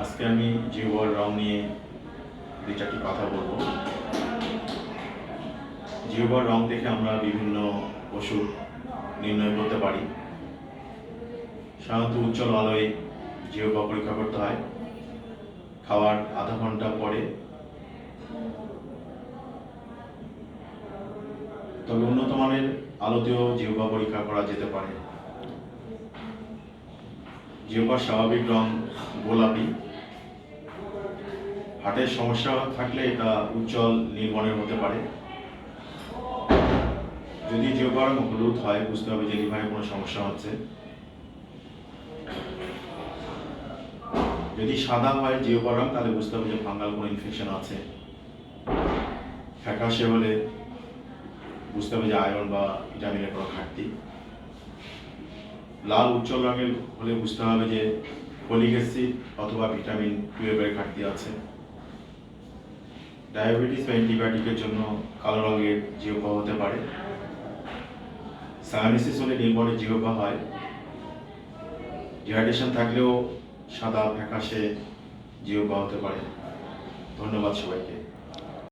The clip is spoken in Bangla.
আজকে আমি জিওবার রং নিয়ে দুই চারটি কথা বলব। জিওবার রং দেখে আমরা বিভিন্ন ওষুধ নির্ণয় করতে পারি। সাধারণত উজ্জ্বল আলোয় জিওবা পরীক্ষা করতে হয়। খাওয়ার আধা ঘণ্টা পরে। তবে উন্নত মানের আলোতেও জিওবা পরীক্ষা করা যেতে পারে। জিওবার স্বাভাবিক রং গোলাপি। হার্টের সমস্যা থাকলে এটা উজ্জ্বল নীল বর্ণের হতে পারে। যদি জিওবার রং হলুদ হয়, বুঝতে হবে যে লিভারে কোনো সমস্যা হচ্ছে। যদি সাদা হয় জিওবার রং, তাহলে বুঝতে হবে যে ফাঙ্গাল কোনো ইনফেকশন আছে। ফ্যাকাশে হলে বুঝতে হবে যে আয়রন বা ভিটামিনের কোনো ঘাটতি। লাল উজ্জ্বল রঙের হলে বুঝতে হবে যে ফলিক অ্যাসিড অথবা ভিটামিন টুয়েলভের ঘাটতি আছে। ডায়াবেটিস বা অ্যান্টিবায়োটিকের জন্য কালো রঙের জিওপা হতে পারে। সায়ানিসিস হলে নীলবর্ণের জিওপা হয়। ডিহাইড্রেশন থাকলেও সাদা ফ্যাকাশে জিওপা হতে পারে। ধন্যবাদ সবাইকে।